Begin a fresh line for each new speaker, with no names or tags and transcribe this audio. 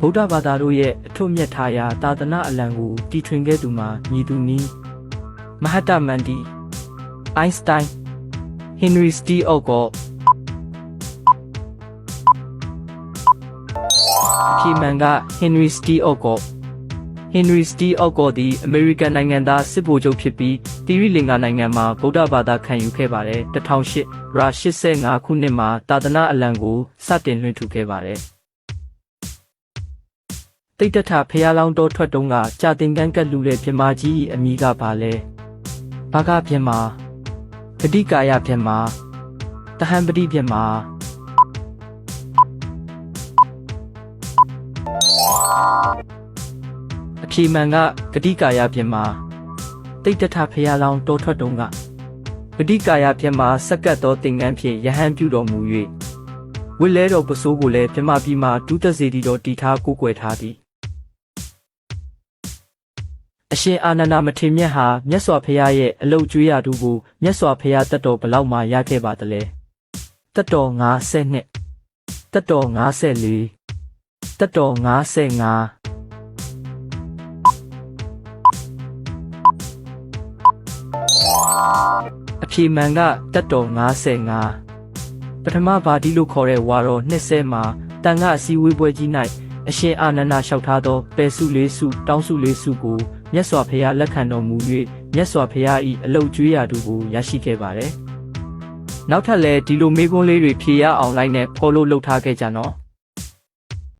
ဗုဒ္ဓဘာသာတို့ရဲ့အထွတ်မြတ်ထားရာသာသနာအလံကိုတီထွင်ခဲ့သူမှာညီသူနီးမဟတ္တမန္တီအိုင်းစတိုင်းဟင်နရီစတီအော့ကောအဖြေမှန်ကဟင်နရီစတီအော့ကောဟင်နရီစတီအော့ကောသည်အမေရိကန်နိုင်ငံသားစစ်ဗိုလ်ချုပ်ဖြစ်ပြီးတီရီလင်္ကာနိုင်ငံမှာဗုဒ္ဓဘာသာခံယူခဲ့ပါတယ်2008ရာ85ခုနှစ်မှာသာသနာအလံကိုစတင်လွှင့်ထူခဲ့ပါတယ် တိတ်တထဖះလောင်းတော်ထွက်တုံးကကြာတင်ကန်းကက်လူတဲ့ပြမကြီး၏အမိကပါလဲဘာကပြမဂတိကာယပြမတဟံပတိပြမအဖြေမှန်ကဂတိကာယပြမတိတ်တထဖះလောင်းတော်ထွက်တုံးကဂတိကာယပြမစက္ကတ်သောတင်ကန်းဖြင့်ယဟန်ပြုတော်မူ၍ဝိလဲတော်ပစိုးကိုလည်းပြမပြီးမှဒုသက်စီတီတော်တီထားကိုကိုွယ်ထားသည် အရှင်အာနန္ဒမထေရမြတ်ဟာမြတ်စွာဘုရားရဲ့အလုတ်ကျွေးရသူကိုမြတ်စွာဘုရားတတ်တော်ဘလောက်မှရခဲ့ပါသလဲတတ်တော်50နှစ်တတ်တော်54တတ်တော်55အဖြေမှန်ကတတ်တော်55ပထမဘာဒီလို့ခေါ်တဲ့ဝါတော်20မှာတန်ခါအစည်းအဝေးပွဲကြီး၌အရှင်အာနန္ဒလျှောက်ထားသောပယ်စုလေးစုတောင်းစုလေးစုကို မြတ်စွာဘုရားလက်ခံတော်မူ၍မြတ်စွာဘုရား၏အလုတ်ကျွေးရာတို့ကိုရရှိခဲ့ပါတယ်။နောက်ထပ်လည်းဒီလိုမေးခွန်းလေးတွေဖြေရအောင်လိုက်နဲ့ follow လုပ်ထားခဲ့ကြနော်။